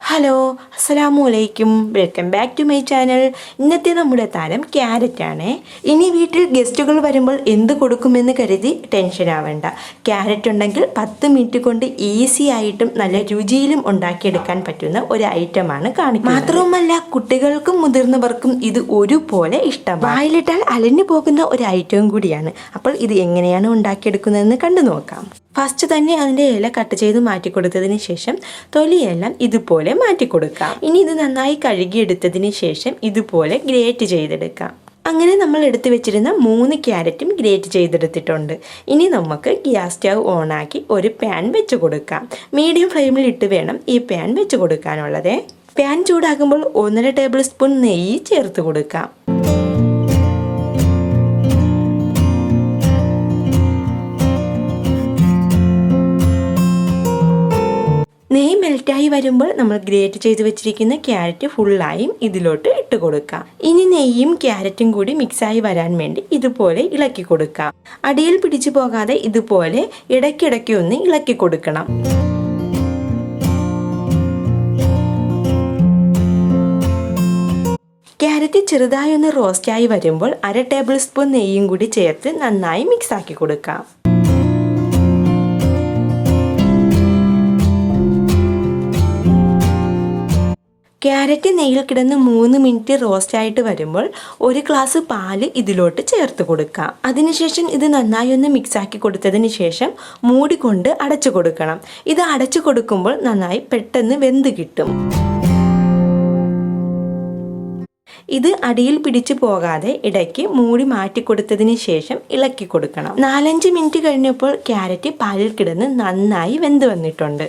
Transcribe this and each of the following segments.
Hello അസ്സലാമു അലൈക്കും welcome back to my channel ഇന്നത്തെ നമ്മുടെ താരം ക്യാരറ്റ് ആണ്. ഇനി വീട്ടിൽ ഗസ്റ്റുകൾ വരുമ്പോൾ എന്ത് കൊടുക്കുമെന്ന് കരുതി ടെൻഷൻ ആവേണ്ട. ക്യാരറ്റ് ഉണ്ടെങ്കിൽ പത്ത് മിനിറ്റ് കൊണ്ട് ഈസി ആയിട്ടും നല്ല രുചിയിലും ഉണ്ടാക്കിയെടുക്കാൻ പറ്റുന്ന ഒരു ഐറ്റമാണ് കാണിക്കുന്നത്. മാത്രവുമല്ല കുട്ടികൾക്കും മുതിർന്നവർക്കും ഇത് ഒരുപോലെ ഇഷ്ടമാണ്. വായിലിട്ടാൽ അലഞ്ഞു പോകുന്ന ഒരു ഐറ്റവും കൂടിയാണ്. അപ്പോൾ ഇത് എങ്ങനെയാണ് ഉണ്ടാക്കിയെടുക്കുന്നതെന്ന് കണ്ടു നോക്കാം ഫസ്റ്റ് തന്നെ അതിന്റെ ഇല കട്ട് ചെയ്ത് മാറ്റി കൊടുത്തതിന് ശേഷം തൊലിയെല്ലാം ഇതുപോലെ മാറ്റി കൊടുക്കാം ഇനി ഇത് നന്നായി കഴുകിയെടുത്തതിന് ശേഷം ഇതുപോലെ ഗ്രേറ്റ് ചെയ്തെടുക്കാം. അങ്ങനെ നമ്മൾ എടുത്തു വെച്ചിരുന്ന മൂന്ന് ക്യാരറ്റും ഗ്രേറ്റ് ചെയ്തെടുത്തിട്ടുണ്ട്. ഇനി നമുക്ക് ഗ്യാസ് സ്റ്റവ് ഓണാക്കി ഒരു പാൻ വെച്ച് കൊടുക്കാം. മീഡിയം ഫ്ലെയിമിൽ ഇട്ട് വേണം ഈ പാൻ വെച്ച് കൊടുക്കാനുള്ളത്. പാൻ ചൂടാകുമ്പോൾ ഒന്നര ടേബിൾ സ്പൂൺ നെയ്യ് ചേർത്ത് കൊടുക്കാം. നെയ്യ് മെൽറ്റായി വരുമ്പോൾ നമ്മൾ ഗ്രേറ്റ് ചെയ്ത് വെച്ചിരിക്കുന്ന ക്യാരറ്റ് ഫുള്ളായും ഇതിലോട്ട് ഇട്ട് കൊടുക്കാം. ഇനി നെയ്യും ക്യാരറ്റും കൂടി മിക്സായി വരാൻ വേണ്ടി ഇതുപോലെ ഇളക്കി കൊടുക്കാം. അടിയിൽ പിടിച്ചു പോകാതെ ഇതുപോലെ ഇടയ്ക്കിടയ്ക്ക് ഒന്ന് ഇളക്കി കൊടുക്കണം. ക്യാരറ്റ് ചെറുതായി ഒന്ന് റോസ്റ്റായി വരുമ്പോൾ അര ടേബിൾ സ്പൂൺ നെയ്യും കൂടി ചേർത്ത് നന്നായി മിക്സ് ആക്കി കൊടുക്കാം. ക്യാരറ്റ് നെയ്യിൽ കിടന്ന് മൂന്ന് മിനിറ്റ് റോസ്റ്റ് ആയിട്ട് വരുമ്പോൾ ഒരു ഗ്ലാസ് പാൽ ഇതിലോട്ട് ചേർത്ത് കൊടുക്കാം. അതിനുശേഷം ഇത് നന്നായി ഒന്ന് മിക്സ് ആക്കി കൊടുത്തതിന് ശേഷം മൂടിക്കൊണ്ട് അടച്ചു കൊടുക്കണം. ഇത് അടച്ചു കൊടുക്കുമ്പോൾ നന്നായി പെട്ടെന്ന് വെന്ത് കിട്ടും. ഇത് അടിയിൽ പിടിച്ചു പോകാതെ ഇടയ്ക്ക് മൂടി മാറ്റി കൊടുത്തതിന് ശേഷം ഇളക്കി കൊടുക്കണം. നാലഞ്ച് മിനിറ്റ് കഴിഞ്ഞപ്പോൾ ക്യാരറ്റ് പാലിൽ കിടന്ന് നന്നായി വെന്ത് വന്നിട്ടുണ്ട്.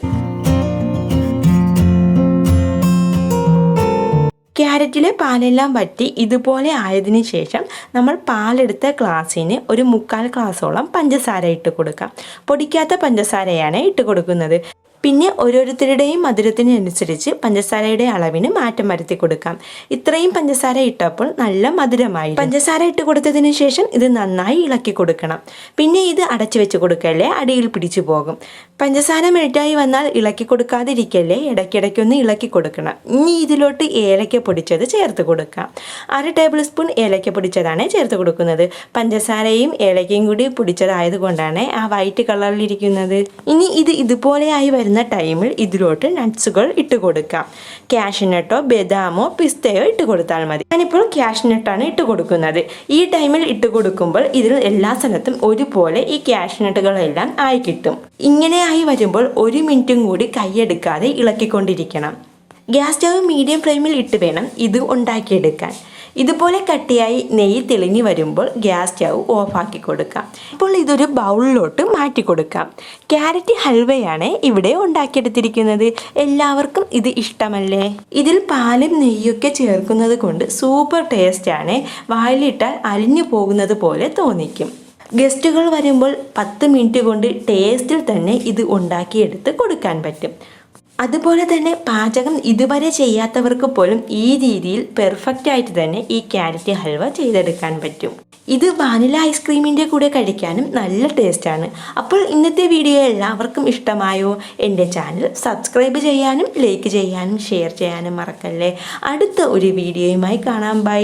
ക്യാരറ്റിലെ പാലെല്ലാം വറ്റി ഇതുപോലെ ആയതിനു ശേഷം നമ്മൾ പാലെടുത്ത ഗ്ലാസ്സിന് ഒരു മുക്കാൽ ഗ്ലാസോളം പഞ്ചസാര ഇട്ട് കൊടുക്കാം. പൊടിക്കാത്ത പഞ്ചസാരയാണ് ഇട്ട് കൊടുക്കുന്നത്. പിന്നെ ഓരോരുത്തരുടെയും മധുരത്തിനനുസരിച്ച് പഞ്ചസാരയുടെ അളവിന് മാറ്റം വരുത്തി കൊടുക്കാം. ഇത്രയും പഞ്ചസാര ഇട്ടപ്പോൾ നല്ല മധുരമായി പഞ്ചസാര ഇട്ട് കൊടുത്തതിന് ശേഷം ഇത് നന്നായി ഇളക്കി കൊടുക്കണം. പിന്നെ ഇത് അടച്ചു വെച്ച് കൊടുക്കല്ലേ? അടിയിൽ പിടിച്ചു പോകും. പഞ്ചസാര മെൽറ്റായി വന്നാൽ ഇളക്കി കൊടുക്കാതിരിക്കല്ലേ? ഇടയ്ക്കിടയ്ക്കൊന്ന് ഇളക്കി കൊടുക്കണം. ഇനി ഇതിലോട്ട് ഏലക്ക പൊടിച്ചത് ചേർത്ത് കൊടുക്കാം. അര ടേബിൾ സ്പൂൺ ഏലക്ക പൊടിച്ചതാണ് ചേർത്ത് കൊടുക്കുന്നത്. പഞ്ചസാരയും ഏലക്കയും കൂടി പൊടിച്ചതായതുകൊണ്ടാണ് ആ വൈറ്റ് കളറിലിരിക്കുന്നത് ഇനി ഇത് ഇതുപോലെയായി വരുന്ന ടൈമിൽ ഇതിലോട്ട് നട്ട്സുകൾ ഇട്ട് കൊടുക്കാം ക്യാഷ്നട്ടോ ബദാമോ പിസ്തയോ ഇട്ട് കൊടുത്താൽ മതി. ഞാനിപ്പോൾ ക്യാഷ്നട്ടാണ് ഇട്ട് കൊടുക്കുന്നത്. ഈ ടൈമിൽ ഇട്ട് കൊടുക്കുമ്പോൾ ഇതിൽ എല്ലാ സ്ഥലത്തും ഒരുപോലെ ഈ ക്യാഷ്നട്ടുകളെല്ലാം ആയി കിട്ടും. ഇങ്ങനെയായി വരുമ്പോൾ ഒരു മിനിറ്റും കൂടി കൈയെടുക്കാതെ ഇളക്കിക്കൊണ്ടിരിക്കണം. ഗ്യാസ് സ്റ്റവ് മീഡിയം ഫ്ലെയിമിൽ ഇട്ട് വേണം ഇത് ഉണ്ടാക്കിയെടുക്കാൻ. ഇതുപോലെ കട്ടിയായി നെയ്യ് തെളിഞ്ഞു വരുമ്പോൾ ഗ്യാസ് സ്റ്റൗ ഓഫാക്കി കൊടുക്കാം. ഇപ്പോൾ ഇതൊരു ബൗളിലോട്ട് മാറ്റി കൊടുക്കാം. ക്യാരറ്റ് ഹൽവയാണ് ഇവിടെ ഉണ്ടാക്കിയെടുത്തിരിക്കുന്നത്. എല്ലാവർക്കും ഇത് ഇഷ്ടമല്ലേ? ഇതിൽ പാലും നെയ്യൊക്കെ ചേർക്കുന്നത് കൊണ്ട് സൂപ്പർ ടേസ്റ്റാണ്. വായിലിട്ടാൽ അലിഞ്ഞു പോകുന്നത് പോലെ തോന്നിക്കും. ഗസ്റ്റുകൾ വരുമ്പോൾ പത്ത് മിനിറ്റ് കൊണ്ട് ടേസ്റ്റിൽ തന്നെ ഇത് ഉണ്ടാക്കിയെടുത്ത് കൊടുക്കാൻ പറ്റും. അതുപോലെ തന്നെ പാചകം ഇതുവരെ ചെയ്യാത്തവർക്ക് പോലും ഈ രീതിയിൽ പെർഫെക്റ്റ് ആയിട്ട് തന്നെ ഈ ക്യാരറ്റ് ഹൽവ ചെയ്തെടുക്കാൻ പറ്റും. ഇത് വാനില ഐസ്ക്രീമിന്റെ കൂടെ കഴിക്കാനും നല്ല ടേസ്റ്റാണ് അപ്പോൾ ഇന്നത്തെ വീഡിയോ എല്ലാവർക്കും ഇഷ്ടമായോ? എന്റെ ചാനൽ സബ്സ്ക്രൈബ് ചെയ്യാനും ലൈക്ക് ചെയ്യാനും ഷെയർ ചെയ്യാനും മറക്കല്ലേ? അടുത്ത ഒരു വീഡിയോയുമായി കാണാം. ബൈ